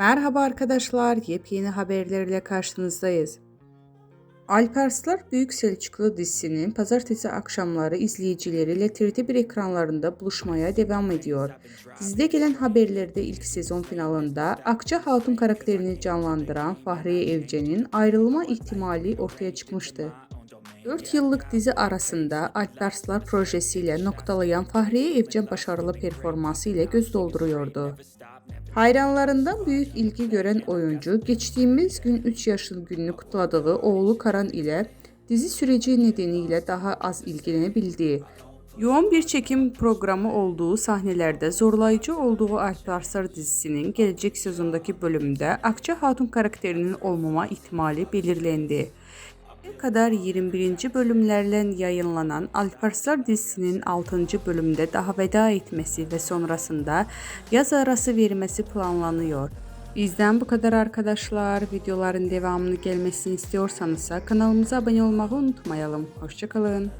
Merhaba arkadaşlar, yepyeni haberlerle karşınızdayız. Alparslar Büyük Selçuklu dizisinin pazartesi akşamları izleyicileriyle TRT1 ekranlarında buluşmaya devam ediyor. Dizide gelen haberlerde ilk sezon finalında Akça Hatun karakterini canlandıran Fahriye Evcen'in ayrılma ihtimali ortaya çıkmıştı. 4 yıllık dizi arasında Alparslar projesiyle noktalayan Fahriye Evcen başarılı performansı ile göz dolduruyordu. Hayranlarından büyük ilgi gören oyuncu geçtiğimiz gün 3 yaşın gününü kutladığı oğlu Karan ile dizi süreci nedeniyle daha az ilgilenebildiği, yoğun bir çekim programı olduğu sahnelerde zorlayıcı olduğu Alparslar dizisinin gelecek sezondaki bölümde Akça Hatun karakterinin olmama ihtimali belirlendi. Kadar 21. bölümlerle yayınlanan Alparslar dizisinin 6. bölümde daha veda etmesi ve sonrasında yaz arası vermesi planlanıyor. Bizden bu kadar arkadaşlar. Videoların devamını gelmesini istiyorsanız kanalımıza abone olmayı unutmayalım. Hoşçakalın.